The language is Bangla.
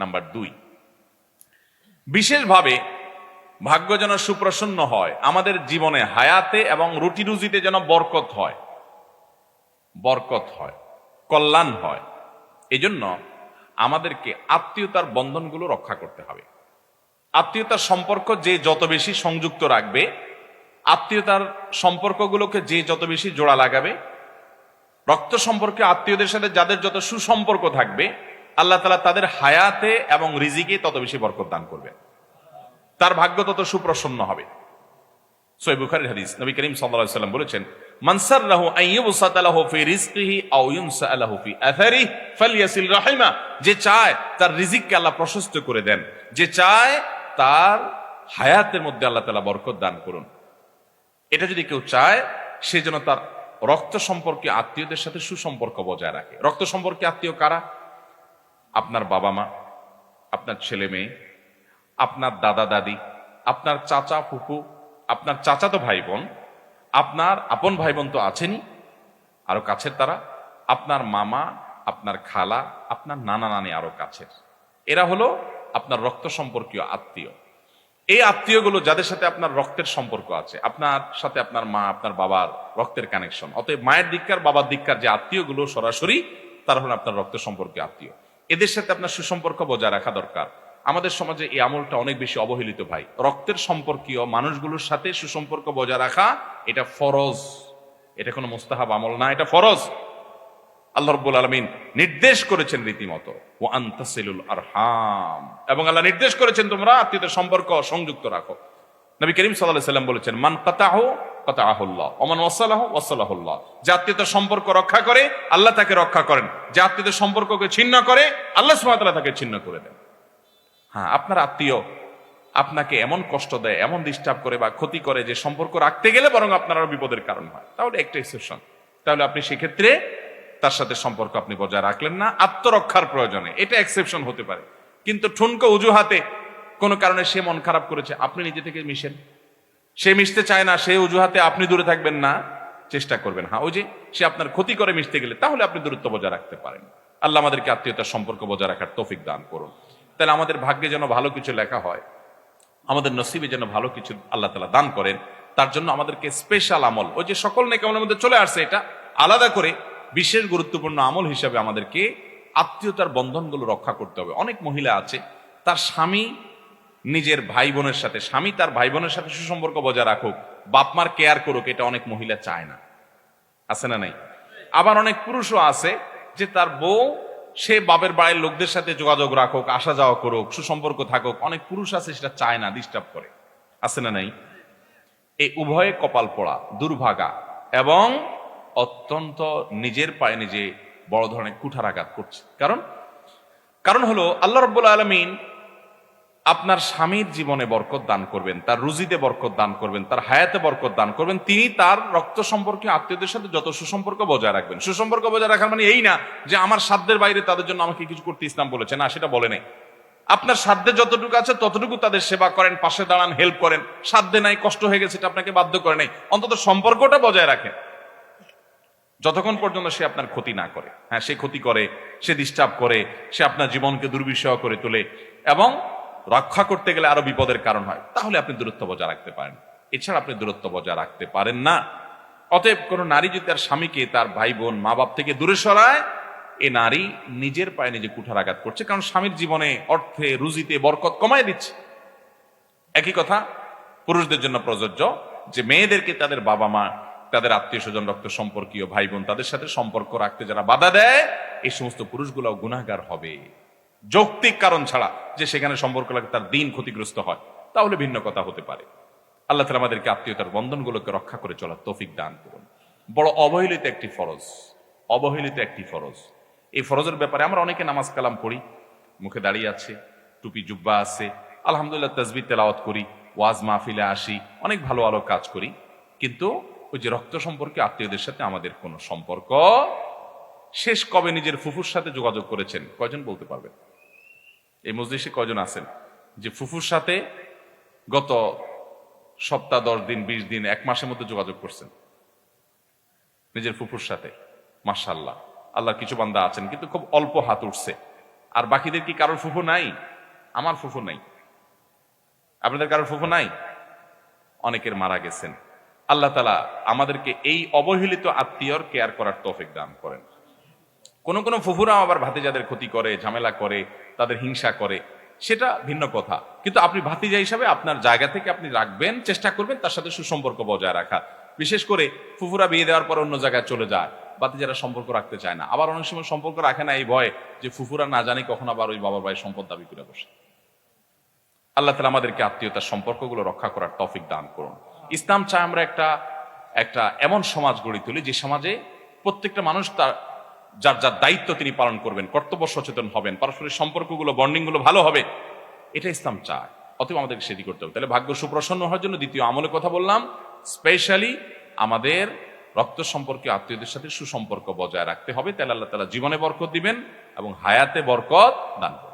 নাম্বার দুই। বিশেষভাবে ভাগ্য যেন সুপ্রসন্ন হয়, আমাদের জীবনে হায়াতে এবং রুটি রুজিতে যেন বরকত হয়। বরকত হয়, কল্যাণ হয়। এজন্য আমাদেরকে আত্মীয়তার বন্ধনগুলো রক্ষা করতে হবে। আত্মীয়তার সম্পর্ক যে যত বেশি সংযুক্ত রাখবে, আত্মীয়তার সম্পর্কগুলোকে যে যত বেশি জোড়া লাগাবে, রক্ত সম্পর্কে আত্মীয়দের সাথে যাদের যত সুসম্পর্ক থাকবে আল্লাহ তালা তাদের হায়াতে এবং রিজিকে তত বেশি বরকত দান করবে তার ভাগ্য তত সুপ্রসন্ন হবে। প্রশস্ত করে দেন। যে চায় তার মধ্যে আল্লাহ বরকত দান করুন। এটা যদি কেউ চায়, সে যেন তার রক্ত সম্পর্কে আত্মীয়দের সাথে সুসম্পর্ক বজায় রাখে। রক্ত সম্পর্কে আত্মীয় কারা? আপনার বাবা মা, আপনার ছেলে মেয়ে, আপনার দাদা দাদি, আপনার চাচা ফুফু, আপনার চাচাতো ভাই বোন আপনার আপন ভাই বোন তো আছেনই, আরও কাছের তারা, আপনার মামা, আপনার খালা, আপনার নানা নানি আরও কাছের। এরা হলো আপনার রক্ত সম্পর্কীয় আত্মীয়। এই আত্মীয়গুলো যাদের সাথে আপনার রক্তের সম্পর্ক আছে, আপনার সাথে আপনার মা, আপনার বাবার রক্তের কানেকশন অতএব মায়ের দিককার, বাবার দিককার যে আত্মীয়গুলো সরাসরি, তারা হলো আপনার রক্তের সম্পর্কে আত্মীয়। এদের সাথে আপনার সুসম্পর্ক বজায় রাখা দরকার। আমাদের সমাজে এই আমলটা অনেক বেশি অবহেলিত ভাই। রক্তের সম্পর্কীয় মানুষগুলোর সাথে সুসম্পর্ক বজায় রাখা, এটা ফরজ। এটা কোনো মোস্তাহাব আমল না, এটা ফরজ। আল্লাহ রব্বুল আলমিন নির্দেশ করেছেন রীতিমতো ও আন্তাসিলুল আরহাম। এবং আল্লাহ নির্দেশ করেছেন তোমরা আত্মীয়দের সম্পর্ক সংযুক্ত রাখো। নবী করিম সাল্লাহ সাল্লাম বলেছেন, মান কাতাহ সম্পর্ক রক্ষা করে আল্লাহ তাকে রক্ষা করেন। সম্পর্ককে ছিন্ন করে আল্লাহ তাকে ছিন্ন করে দেন। হ্যাঁ আপনার আত্মীয় আপনাকে এমন কষ্ট দেয়, এমন ডিস্টার্ব করে বা ক্ষতি করে যে সম্পর্ক রাখতে গেলে বরং আপনার আরও বিপদের কারণ হয়। তাহলে একটা এক্সেপশন তাহলে আপনি সেক্ষেত্রে তার সাথে সম্পর্ক আপনি বজায় রাখলেন না। আত্মরক্ষার প্রয়োজনে এটা এক্সেপশন হতে পারে। কিন্তু ঠুনকো অজুহাতে কোনো কারণে সে মন খারাপ করেছে, আপনি নিজে থেকে মিশেন। সে মিশতে চায় না, সে অজুহাতে আপনি দূরে থাকবেন না, চেষ্টা করবেন। হ্যাঁ ওই যে সে আপনার ক্ষতি করে মিশতে গেলে, তাহলে আপনি দূরত্ব বজায় রাখতে পারেন। আল্লাহ আমাদেরকে আত্মীয়তার সম্পর্ক বজায় রাখার তৌফিক দান করুন। তাহলে আমাদের ভাগ্যে যেন ভালো কিছু লেখা হয়, আমাদের নসিবে যেন ভালো কিছু আল্লাহ তালা দান করেন, তার জন্য আমাদেরকে স্পেশাল আমল, ওই যে সকল নেই আমলের মধ্যে চলে আসছে এটা, আলাদা করে বিশেষ গুরুত্বপূর্ণ আমল হিসাবে আমাদেরকে আত্মীয়তার বন্ধনগুলো রক্ষা করতে হবে। অনেক মহিলা আছে, তার স্বামী নিজের ভাই বোনের সাথে, স্বামী তার ভাই বোনের সাথে সুসম্পর্ক বজায় রাখুক বাপমার কেয়ার করুক, এটা অনেক মহিলা চায় না। আছে না নাই? আবার অনেক পুরুষও আছে যে তার বউ, সে বাপের বাড়ির লোকদের সাথে যোগাযোগ রাখুক, আসা যাওয়া করুক, সুসম্পর্ক থাকুক, অনেক পুরুষ আছে সেটা চায় না ডিস্টার্ব করে। আছে না নাই? এই উভয়ে কপাল পড়া, দুর্ভাগা এবং অত্যন্ত নিজের পায়ে নিজে বড় ধরনের কুঠারাঘাত করছে। কারণ? কারণ হলো, আল্লাহ রব্বুল আলমিন আপনার স্বামীর জীবনে বরকত দান করবেন, তার রুজিতে বরকত দান করবেন, তার হায়াতে বরকত দান করবেন, তিনি তার রক্ত সম্পর্কে আত্মীয়দের সাথে যত সুসম্পর্ক বজায় রাখবেন। সুসম্পর্ক বজায় রাখার মানে এই না যে আমার সাধ্যের বাইরে তাদের জন্য আমাকে কিছু করতে ইসলাম বলেছে। না, সেটা বলে নাই। আপনার সাধ্যে যতটুকু আছে ততটুকু তাদের সেবা করেন, পাশে দাঁড়ান হেল্প করেন। সাধ্যে নাই, কষ্ট হয়ে গেছে, এটা আপনাকে বাধ্য করে নাই। অন্তত সম্পর্কটা বজায় রাখেন। যতক্ষণ পর্যন্ত সে আপনার ক্ষতি না করে। হ্যাঁ সে ক্ষতি করে, সে ডিস্টার্ব করে, সে আপনার জীবনকে দুর্বিষহ করে তোলে। এবং রক্ষা করতে গেলে আরও বিপদের কারণ হয়। তাহলে আপনি দূরত্ব বজায় রাখতে পারেন। এছাড়া আপনি দূরত্ব বজায় রাখতে পারেন না। অতএব কোনো নারী যদি তার স্বামীকে, তার ভাই বোন মা বাপ থেকে দূরে সরায়, এ নারী নিজের পায়ে নিজে কুঠারাঘাত করছে। কারণ স্বামীর জীবনে অর্থে, রুজিতে বরকত কমায় দিচ্ছে। একই কথা, পুরুষদের জন্য প্রযোজ্য যে মেয়েদেরকে তাদের বাবা মা তাদের আত্মীয় স্বজন রক্ত সম্পর্কীয় ভাই বোন তাদের সাথে সম্পর্ক রাখতে যারা বাধা দেয়, এই সমস্ত পুরুষগুলো গুণাগার হবে। যৌক্তিক কারণ ছাড়া যে সেখানে সম্পর্ক লাগে তার দিন ক্ষতিগ্রস্ত হয়, তাহলে ভিন্ন কথা হতে পারে। আল্লাহ তালা আমাদেরকে আত্মীয়তার বন্ধনগুলোকে রক্ষা করে চলার তৌফিক দান করুন। বড় অবহেলিত একটি ফরজ, অবহেলিত একটি ফরজ। এই ফরজের ব্যাপারে আমরা অনেকে নামাজ কালাম পড়ি, মুখে দাঁড়িয়ে আছে, টুপি, জুব্বা আছে, আলহামদুলিল্লাহ তসবি তেলাওয়াত করি, ওয়াজ মাহফিলে আসি, অনেক ভালো ভালো কাজ করি। কিন্তু ওই যে রক্ত সম্পর্কে আত্মীয়দের সাথে আমাদের কোনো সম্পর্ক শেষ কবে নিজের ফুফুর সাথে যোগাযোগ করেছেন, কয়জন বলতে পারবেন? এই মজলিসে কয়জন আছেন? যে ফুফুর সাথে গত সপ্তাহ, দশ দিন, বিশ দিন, এক মাসের মধ্যে যোগাযোগ করছেন। নিজের ফুফুর সাথে। মার্শাল্লাহ আল্লাহ কিছু বান্দা আছেন, কিন্তু খুব অল্প হাত উঠছে। আর বাকিদের কি কারোর ফুফু নাই? আমার ফুফু নাই। আপনাদের কারোর ফুফু নাই? অনেকের মারা গেছেন। আল্লাহ তালা আমাদেরকে এই অবহেলিত আত্মীয়র কেয়ার করার তৌফিক দান করেন। কোন কোনো ফুফুরা আবার ভাতিজাদের ক্ষতি করে, ঝামেলা করে, তাদের হিংসা করে। সেটা ভিন্ন কথা। কিন্তু আপনি ভাতিজা হিসাবে আপনার জায়গা থেকে আপনি রাখবেন, চেষ্টা করবেন তার সাথে সুসম্পর্ক বজায় রাখা। বিশেষ করে ফুফুরা বিয়ে দেওয়ার পর অন্য জায়গায় চলে যায়। ভাতিজারা সম্পর্ক রাখতে চায় না। আবার অনেক সময় সম্পর্ক রাখে না এই ভয়ে যে ফুফুরা না জানি কখন আবার ওই বাবার ভাই সম্পদ দাবি করে বসে। আল্লাহ তালা আমাদেরকে আত্মীয়তার সম্পর্কগুলো রক্ষা করার তৌফিক দান করুন। ইসলাম চায় আমরা একটা একটা এমন সমাজ গড়ে তুলি যে সমাজে প্রত্যেকটা মানুষ তার যার যার দায়িত্ব তিনি পালন করবেন, কর্তব্য সচেতন হবেন, পারস্পরিক সম্পর্কগুলো, বন্ডিংগুলো ভালো হবে, এটা ইসলাম চায়। অতএব আমাদেরকে সেটি করতে হবে। তাহলে ভাগ্য সুপ্রসন্ন হওয়ার জন্য দ্বিতীয় আমলের কথা বললাম, স্পেশালি আমাদের রক্ত সম্পর্কে আত্মীয়দের সাথে সুসম্পর্ক বজায় রাখতে হবে। তাহলে আল্লাহ তালা জীবনে বরকত দিবেন এবং হায়াতে বরকত দান করবেন।